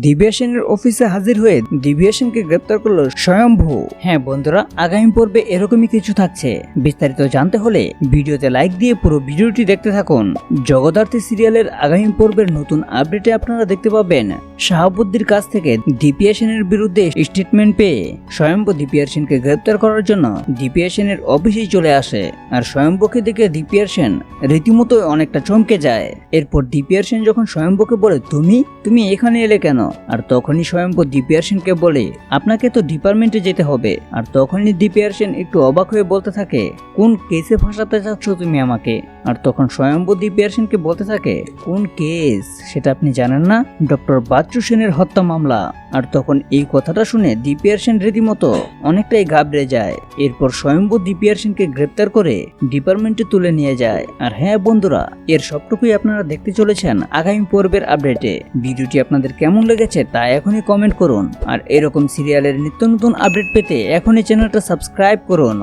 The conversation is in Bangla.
দিব্যা সেনের অফিসে হাজির হয়ে ডিভিয়েশনকে গ্রেপ্তার করল স্বয়ম্ভু। হ্যাঁ বন্ধুরা, আগামী পর্বে এরকমই কিছু থাকছে। বিস্তারিত জানতে হলে ভিডিওতে লাইক দিয়ে পুরো ভিডিওটি দেখতে থাকুন। জগদ্ধাত্রী সিরিয়ালের আগামী পর্বের নতুন আপডেটে আপনারা দেখতে পাবেন শাহাবুদ্দির কাছ থেকে দিপিয়া সেনের বিরুদ্ধে স্টেটমেন্ট পেয়ে স্বয়ম্ভু দিপিয়ার সেনকে গ্রেপ্তার করার জন্য দিপিয়া সেনের অফিসেই চলে আসে। আর স্বয়ম্ভুকে দেখে দিপিয়ার সেন রীতিমতো অনেকটা চমকে যায়। এরপর দিপিয়ার সেন যখন স্বয়ম্ভুকে বলে, তুমি? তুমি এখানে এলে কেন? আর তখনই স্বয়ম্ভু দিপিয়ার সেনকে বলে, আপনাকে তো ডিপার্টমেন্টে যেতে হবে। আর তখনই দিপিয়ার সেন একটু অবাক হয়ে বলতে থাকে, কোন কেসে ফাঁসাতে চাচ্ছ তুমি আমাকে? আর তখন স্বয়ম্ভু দিপিয়ার সেনকে বলতে থাকে, কোন কেস? সেটা আপনি জানেন না? ডক্টর বাচ্চু সেনের হত্যা মামলা। আর তখন এই কথাটা শুনে দিপিয়ার সেন রীতিমতো অনেকটাই ঘাবড়ে যায়। এরপর স্বয়ম্ভু দিপিয়ার সেনকে গ্রেপ্তার করে ডিপার্টমেন্টে তুলে নিয়ে যায়। আর হ্যাঁ বন্ধুরা, এর সবটুকুই আপনারা দেখতে চলেছেন আগামী পর্বের আপডেটে। ভিডিওটি আপনাদের কেমন লেগেছে তা এখনই কমেন্ট করুন। আর এরকম সিরিয়ালের নিত্য নতুন আপডেট পেতে এখনই চ্যানেলটা সাবস্ক্রাইব করুন।